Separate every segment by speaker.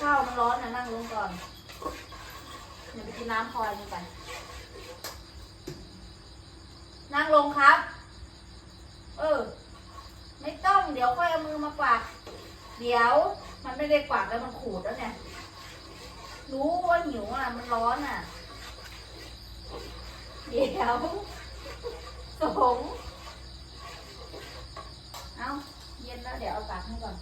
Speaker 1: ข้าวมันร้อนนะนั่งลงก่อนเดี๋ยวไปกินน้ำพลอยกันไป นั่งลงครับ เออ ไม่ต้องเดี๋ยวค่อยเอามือมากวาด เดี๋ยวมันไม่ได้กวาดแล้วมันขูดแล้วเนี่ย รู้ว่าหิวอะ มันร้อนอะ เดี๋ยวสงเอาเย็นแล้วเดี๋ยวเอาตักให้ก่อน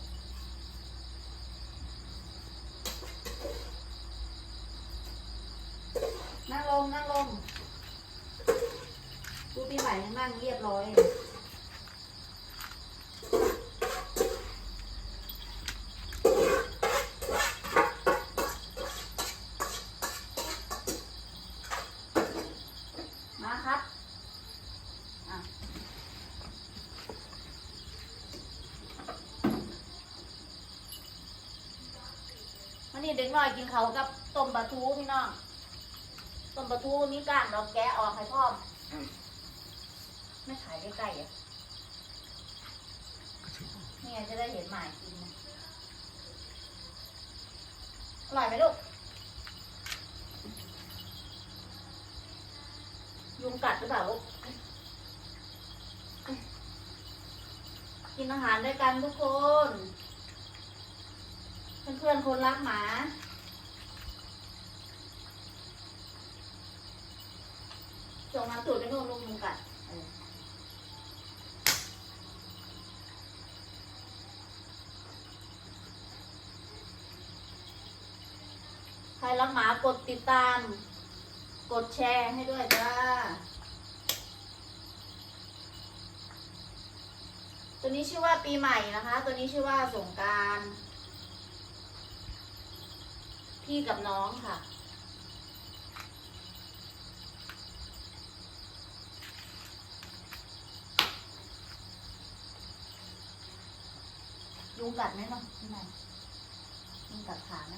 Speaker 1: นั่งลงนั่งลงดูปีใหม่ยังนั่งเรียบร้อยมาครับอะวันนี้เด็กน้อยกินเขากับต้มปลาทูพี่น้อง ต้มปลาทูมีก้างเราแกะออกให้พ่อมไม่ขายใกล้ๆอะนี่ไงจะได้เห็นหมายกินนะอร่อยไหมลูก ยุงกัดหรือเปล่าลูก กินอาหารด้วยกันทุกคน เพื่อนๆคนรักหมา ส่งน้ำตูดไปนู่นลุงยุงกัดใครรักหมากดติดตาม กดแชร์ให้ด้วยจ้าตัวนี้ชื่อว่าปีใหม่นะคะ ตัวนี้ชื่อว่าสงการ พี่กับน้องค่ะ ยุงกัดไหมเนาะที่ไหม่ยุงกัดขาไหม